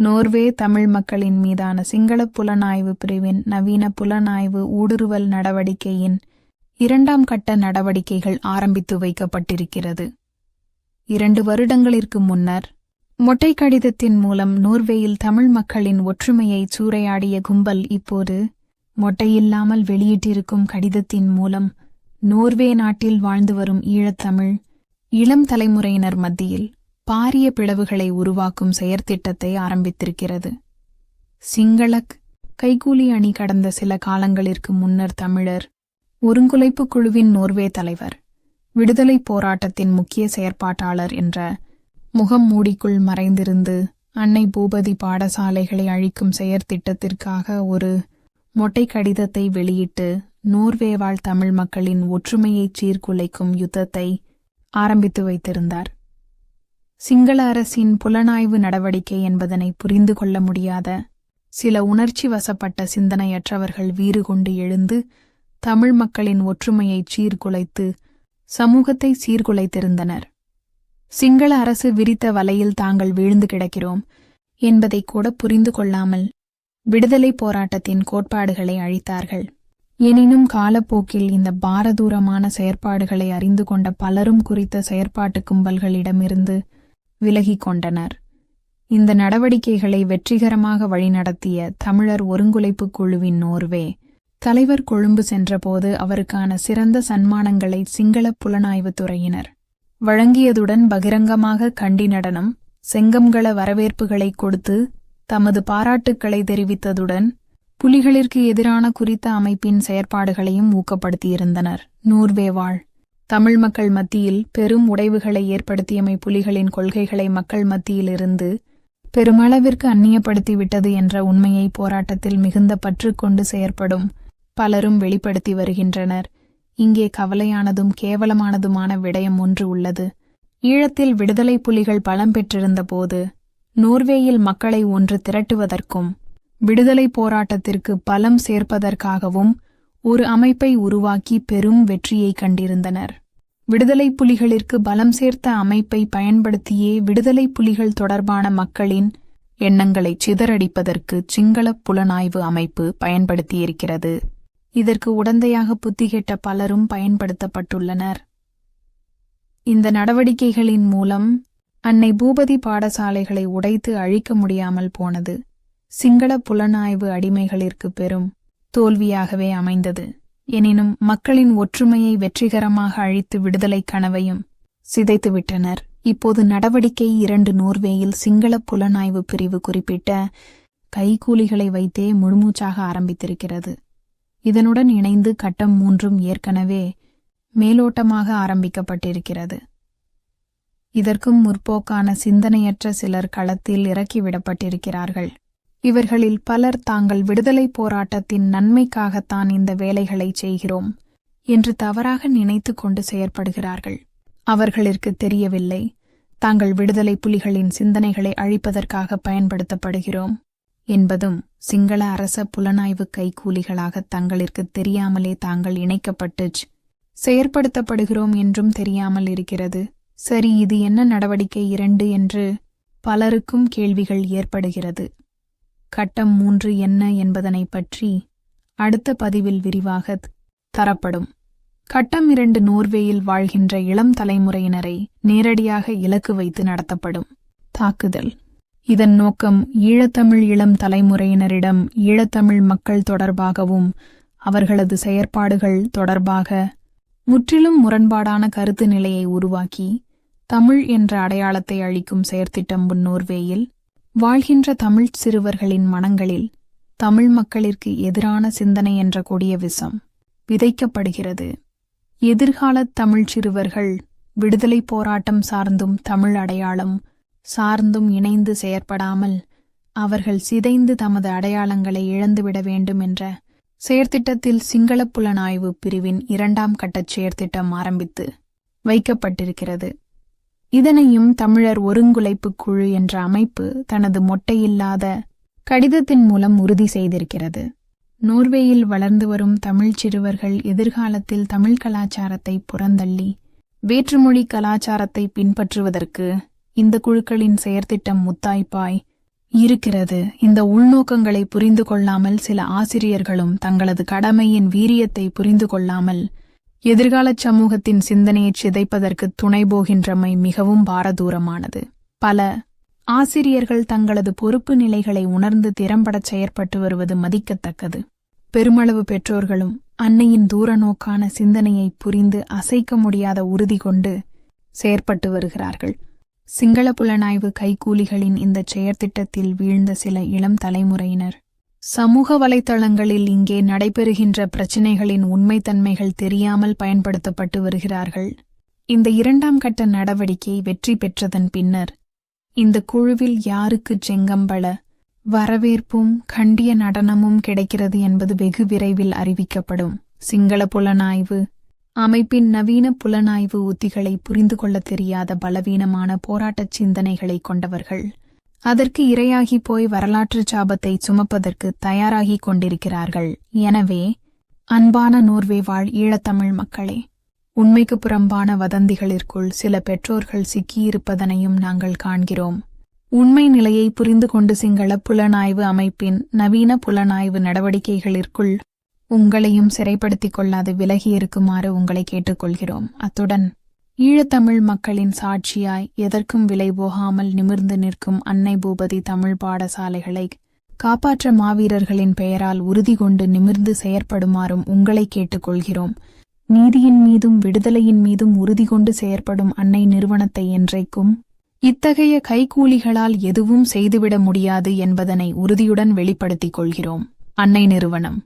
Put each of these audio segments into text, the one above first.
Norway Tamil மக்களின் மீதான சிங்கள புலனாய்வு பிரிவின் நவீன புலனாய்வு ஊடுருவல் நடவடிக்கையின் இரண்டாம் கட்ட நடவடிக்கைகள் ஆரம்பித்து வைக்கப்பட்டிருக்கிறது. இரண்டு வருடங்களிற்கு முன்னர் மொட்டை கடிதத்தின் மூலம் நோர்வேயில் தமிழ் மக்களின் ஒற்றுமையை சூறையாடிய கும்பல் இப்போது மொட்டையில்லாமல் வெளியிட்டிருக்கும் கடிதத்தின் மூலம் நோர்வே நாட்டில் வாழ்ந்து வரும் ஈழத்தமிழ் இளம் தலைமுறையினர் மத்தியில் பாரிய பிளவுகளை உருவாக்கும் செயற்திட்டத்தை ஆரம்பித்திருக்கிறது. சிங்களக் கைகூலி அணி கடந்த சில காலங்களிற்கு முன்னர் தமிழர் ஒருங்குலைப்பு குழுவின் நோர்வே தலைவர் விடுதலை போராட்டத்தின் முக்கிய செயற்பாட்டாளர் என்ற முகம் மூடிக்குள் மறைந்திருந்து அன்னை பூபதி பாடசாலைகளை அழிக்கும் செயற்திட்டத்திற்காக ஒரு மொட்டை கடிதத்தை வெளியிட்டு நோர்வேவாழ் தமிழ் மக்களின் ஒற்றுமையைச் சீர்குலைக்கும் யுத்தத்தை ஆரம்பித்து வைத்திருந்தார். சிங்கள அரசின் புலனாய்வு நடவடிக்கை என்பதனை புரிந்து கொள்ள முடியாத சில உணர்ச்சி வசப்பட்ட சிந்தனையற்றவர்கள் வீறு கொண்டு எழுந்து தமிழ் மக்களின் ஒற்றுமையைச் சீர்குலைத்து சமூகத்தை சீர்குலைத்திருந்தனர். சிங்கள அரசு விரித்த வலையில் தாங்கள் வீழ்ந்து கிடக்கிறோம் என்பதை கூட புரிந்து கொள்ளாமல் விடுதலை போராட்டத்தின் கோட்பாடுகளை அழித்தார்கள். எனினும் காலப்போக்கில் இந்த பாரதூரமான செயற்பாடுகளை அறிந்து கொண்ட பலரும் குறித்த செயற்பாட்டு கும்பல்களிடமிருந்து விலகிக் கொண்டனர் இந்த நடவடிக்கைகளை வெற்றிகரமாக வழிநடத்திய தமிழர் ஒருங்குலைப்பு குழுவின் நோர்வே தலைவர் கொழும்பு சென்றபோது அவருக்கான சிறந்த சன்மானங்களை சிங்கள புலனாய்வுத் துறையினர் வழங்கியதுடன் பகிரங்கமாக கண்டி நடனம் செங்கம்கள வரவேற்புகளை கொடுத்து தமது பாராட்டுக்களை தெரிவித்ததுடன் புலிகளிற்கு எதிரான குறித்த அமைப்பின் செயற்பாடுகளையும் ஊக்கப்படுத்தியிருந்தனர். நூர்வேவாள் தமிழ் மக்கள் மத்தியில் பெரும் உடைவுகளை ஏற்படுத்தியமை புலிகளின் கொள்கைகளை மக்கள் மத்தியிலிருந்து பெருமளவிற்கு அந்நியப்படுத்திவிட்டது என்ற உண்மையை போராட்டத்தில் மிகுந்த பற்று கொண்டு செயற்படும் பலரும் வெளிப்படுத்தி வருகின்றனர். இங்கே கவலையானதும் கேவலமானதுமான விடயம் ஒன்று உள்ளது. ஈழத்தில் விடுதலை புலிகள் பலம் பெற்றிருந்தபோது நோர்வேயில் மக்களை ஒன்று திரட்டுவதற்கும் விடுதலை போராட்டத்திற்கு பலம் சேர்ப்பதற்காகவும் ஒரு அமைப்பை உருவாக்கி பெரும் வெற்றியை கண்டிருந்தனர். விடுதலை புலிகளிற்கு பலம் சேர்த்த அமைப்பை பயன்படுத்தியே விடுதலை புலிகள் தொடர்பான மக்களின் எண்ணங்களை சிதறடிப்பதற்கு சிங்கள புலனாய்வு அமைப்பு பயன்படுத்தியிருக்கிறது. இதற்கு உடந்தையாக புத்திகெட்ட பலரும் பயன்படுத்தப்பட்டுள்ளனர். இந்த நடவடிக்கைகளின் மூலம் அன்னை பூபதி பாடசாலைகளை உடைத்து அழிக்க முடியாமல் போனது சிங்கள புலனாய்வு அடிமைகளிற்கு பெரும் தோல்வியாகவே அமைந்தது. எனினும் மக்களின் ஒற்றுமையை வெற்றிகரமாக அழித்து விடுதலை கனவையும் சிதைத்துவிட்டனர். இப்போது நடவடிக்கை இரண்டு நோர்வேயில் சிங்கள புலனாய்வு பிரிவு குறிப்பிட்ட கைகூலிகளை வைத்தே முழுமூச்சாக ஆரம்பித்திருக்கிறது. இதனுடன் இணைந்து கட்டம் மூன்றும் ஏற்கனவே மேலோட்டமாக ஆரம்பிக்கப்பட்டிருக்கிறது. இதற்கும் முற்போக்கான சிந்தனையற்ற சிலர் களத்தில் இறக்கிவிடப்பட்டிருக்கிறார்கள். இவர்களில் பலர் தாங்கள் விடுதலை போராட்டத்தின் நன்மைக்காகத்தான் இந்த வேலைகளை செய்கிறோம் என்று தவறாக நினைத்து கொண்டு செயற்படுகிறார்கள். அவர்களிற்கு தெரியவில்லை. தாங்கள் விடுதலை புலிகளின் சிந்தனைகளை அழிப்பதற்காக பயன்படுத்தப்படுகிறோம் என்பதும் சிங்கள அரச புலனாய்வு கைகூலிகளாக தங்களிற்கு தெரியாமலே தாங்கள் இணைக்கப்பட்டு செயற்படுத்தப்படுகிறோம் என்றும் தெரியாமல் இருக்கிறது. சரி இது என்ன நடவடிக்கை இரண்டு என்று பலருக்கும் கேள்விகள் ஏற்படுகிறது. கட்டம் மூன்று என்ன என்பதனை பற்றி அடுத்த பதிவில் விரிவாக தரப்படும். கட்டம் இரண்டு நோர்வேயில் வாழ்கின்ற இளம் தலைமுறையினரை நேரடியாக இலக்கு வைத்து நடத்தப்படும். தாக்குதல். இதன் நோக்கம் ஈழத்தமிழ் இளம் தலைமுறையினரிடம் ஈழத்தமிழ் மக்கள் தொடர்பாகவும் அவர்களது செயற்பாடுகள் தொடர்பாக முற்றிலும் முரண்பாடான கருத்து நிலையை உருவாக்கி தமிழ் என்ற அடையாளத்தை அளிக்கும் செயற்திட்டம் நோர்வேயில் வாழ்கின்ற தமிழ்ச் சிறுவர்களின் மனங்களில் தமிழ் மக்களிற்கு எதிரான சிந்தனை என்ற கொடிய விஷம் விதைக்கப்படுகிறது. எதிர்காலத் தமிழ் சிறுவர்கள் விடுதலை போராட்டம் சார்ந்தும் தமிழ் அடையாளம் சார்ந்தும் இணைந்து செயற்படாமல் அவர்கள் சிதைந்து தமது அடையாளங்களை இழந்துவிட வேண்டும் என்ற செயற்திட்டத்தில் சிங்கள புலனாய்வு பிரிவின் இரண்டாம் கட்டச் செயற்திட்டம் ஆரம்பித்து வைக்கப்பட்டிருக்கிறது. இதனையும் தமிழர் ஒருங்குலைப்புக் குழு என்ற அமைப்பு தனது மொட்டையில்லாத கடிதத்தின் மூலம் உறுதி செய்திருக்கிறது. நோர்வேயில் வளர்ந்து வரும் தமிழ் சிறுவர்கள் எதிர்காலத்தில் தமிழ் கலாச்சாரத்தை புறந்தள்ளி வேற்றுமொழி கலாச்சாரத்தை பின்பற்றுவதற்கு இந்த குழுக்களின் செயற்திட்டம் முத்தாய்ப்பாய் இருக்கிறது. இந்த உள்நோக்கங்களை புரிந்து கொள்ளாமல் சில ஆசிரியர்களும் தங்களது கடமையின் வீரியத்தை புரிந்து கொள்ளாமல் எதிர்காலச் சமூகத்தின் சிந்தனையைச் சிதைப்பதற்கு துணை போகின்றமை மிகவும் பாரதூரமானது. பல ஆசிரியர்கள் தங்களது பொறுப்பு நிலைகளை உணர்ந்து திறம்படச் செயற்பட்டு வருவது மதிக்கத்தக்கது. பெருமளவு பெற்றோர்களும் அன்னையின் தூரநோக்கான சிந்தனையை புரிந்து அசைக்க முடியாத உறுதி கொண்டு செயற்பட்டு வருகிறார்கள். சிங்கள புலனாய்வு கைக்கூலிகளின் இந்த செயற்திட்டத்தில் வீழ்ந்த சில இளம் தலைமுறையினர் சமூக வலைத்தளங்களில் இங்கே நடைபெறுகின்ற பிரச்சினைகளின் உண்மைத்தன்மைகள் தெரியாமல் பயன்படுத்தப்பட்டு வருகிறார்கள். இந்த இரண்டாம் கட்ட நடவடிக்கை வெற்றி பெற்றதன் பின்னர் இந்த குழுவில் யாருக்கு செங்கம்பள வரவேற்பும் கண்டிய நடனமும் கிடைக்கிறது என்பது வெகு விரைவில் அறிவிக்கப்படும். சிங்கள புலனாய்வு அமைப்பின் நவீன புலனாய்வு உத்திகளை புரிந்து கொள்ளத் தெரியாத பலவீனமான போராட்டச் சிந்தனைகளை கொண்டவர்கள். அதற்கு இரையாகி போய் வரலாற்றுச் சாபத்தை சுமப்பதற்கு தயாராகிக் கொண்டிருக்கிறார்கள். எனவே அன்பான நோர்வே வாழ் ஈழத்தமிழ் மக்களே உண்மைக்கு புறம்பான வதந்திகளிற்குள் சில பெற்றோர்கள் சிக்கியிருப்பதனையும் நாங்கள் காண்கிறோம். உண்மை நிலையை புரிந்து கொண்டு சிங்கள புலனாய்வு அமைப்பின் நவீன புலனாய்வு நடவடிக்கைகளிற்குள் உங்களையும் சிறைப்படுத்திக் கொள்ளாது விலகி இருக்குமாறு உங்களை கேட்டுக்கொள்கிறோம். அத்துடன் ஈழத்தமிழ் மக்களின் சாட்சியாய் எதற்கும் விலை போகாமல் நிமிர்ந்து நிற்கும் அன்னை பூபதி தமிழ் பாடசாலைகளை காப்பாற்ற மாவீரர்களின் பெயரால் உறுதி கொண்டு நிமிர்ந்து செயற்படுமாறும் உங்களை கேட்டுக்கொள்கிறோம். நீதியின் மீதும் விடுதலையின் மீதும் உறுதி கொண்டு செயற்படும் அன்னை நிறுவனத்தை என்றைக்கும் இத்தகைய கைக்கூலிகளால் எதுவும் செய்துவிட முடியாது என்பதனை உறுதியுடன் வெளிப்படுத்திக் கொள்கிறோம். அன்னை நிறுவனம்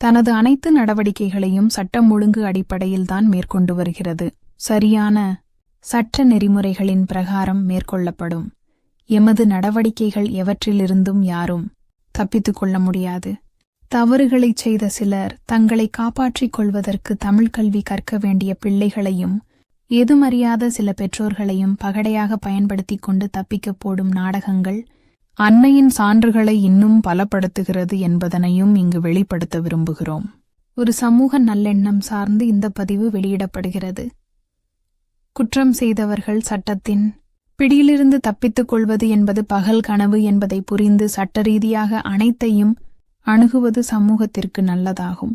தனது அனைத்து நடவடிக்கைகளையும் சட்டம் ஒழுங்கு அடிப்படையில்தான் மேற்கொண்டு வருகிறது. சரியான சட்ட நெறிமுறைகளின் பிரகாரம் மேற்கொள்ளப்படும். எமது நடவடிக்கைகள் எவற்றிலிருந்தும் யாரும் தப்பித்துக் கொள்ள முடியாது. தவறுகளைச் செய்த சிலர் தங்களை காப்பாற்றிக் கொள்வதற்கு தமிழ் கல்வி கற்க வேண்டிய பிள்ளைகளையும் எதுமறியாத சில பெற்றோர்களையும் பகடையாக பயன்படுத்திக் கொண்டு தப்பிக்கப் போடும் நாடகங்கள் அன்னையின் சான்றுகளை இன்னும் பலப்படுத்துகிறது என்பதனையும் இங்கு வெளிப்படுத்த விரும்புகிறோம். ஒரு சமூக நல்லெண்ணம் சார்ந்து இந்த பதிவு வெளியிடப்படுகிறது. குற்றம் செய்தவர்கள் சட்டத்தின் பிடியிலிருந்து தப்பித்துக் கொள்வது என்பது பகல் கனவு என்பதை புரிந்து சட்டரீதியாக அனைத்தையும் அணுகுவது சமூகத்திற்கு நல்லதாகும்.